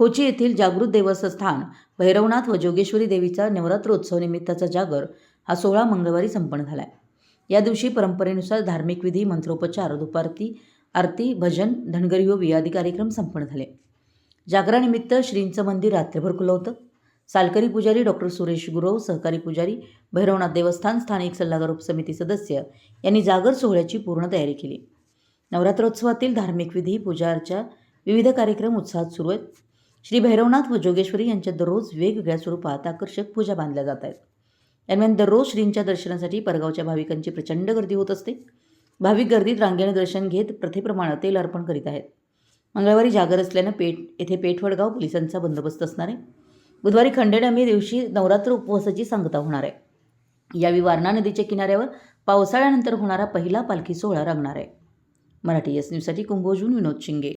खोची येथील जागृत देवस्थान भैरवनाथ व जोगेश्वरी देवीचा नवरात्रोत्सव निमित्ताचा जागर हा सोळा मंगळवारी संपन्न झाला या दिवशी परंपरेनुसार धार्मिक विधी मंत्रोपचार दुपारती आरती भजन धनगरी व वियादी कार्यक्रम संपन्न झाले. जागरानिमित्त श्रींचं मंदिर रात्रभर खुलं होतं. सालकरी पुजारी डॉक्टर सुरेश गुरव सहकारी पुजारी भैरवनाथ देवस्थान स्थानिक सल्लागार उपसमिती सदस्य यांनी जागर सोहळ्याची पूर्ण तयारी केली. नवरात्रोत्सवातील धार्मिक विधी पूजा अर्चा विविध कार्यक्रम उत्साहात सुरू आहेत. श्री भैरवनाथ व जोगेश्वरी यांच्या दररोज वेगवेगळ्या स्वरूपात आकर्षक पूजा बांधल्या जात आहेत. दरम्यान दररोज श्रींच्या दर्शनासाठी परगावच्या भाविकांची प्रचंड गर्दी होत असते. भाविक गर्दीत रांगेने दर्शन घेत प्रथेप्रमाणे तेल अर्पण करीत आहेत. मंगळवारी जागर असल्यानं पेठ येथे पेठवडगाव पोलिसांचा बंदोबस्त असणार आहे. बुधवारी खंडेनमी दिवशी नवरात्र उपवासाची सांगता होणार आहे. यावेळी वारणा नदीच्या किनाऱ्यावर पावसाळ्यानंतर होणारा पहिला पालखी सोहळा रंगणार आहे. मराठी एस न्यूजसाठी कुंभोजून विनोद शिंगे.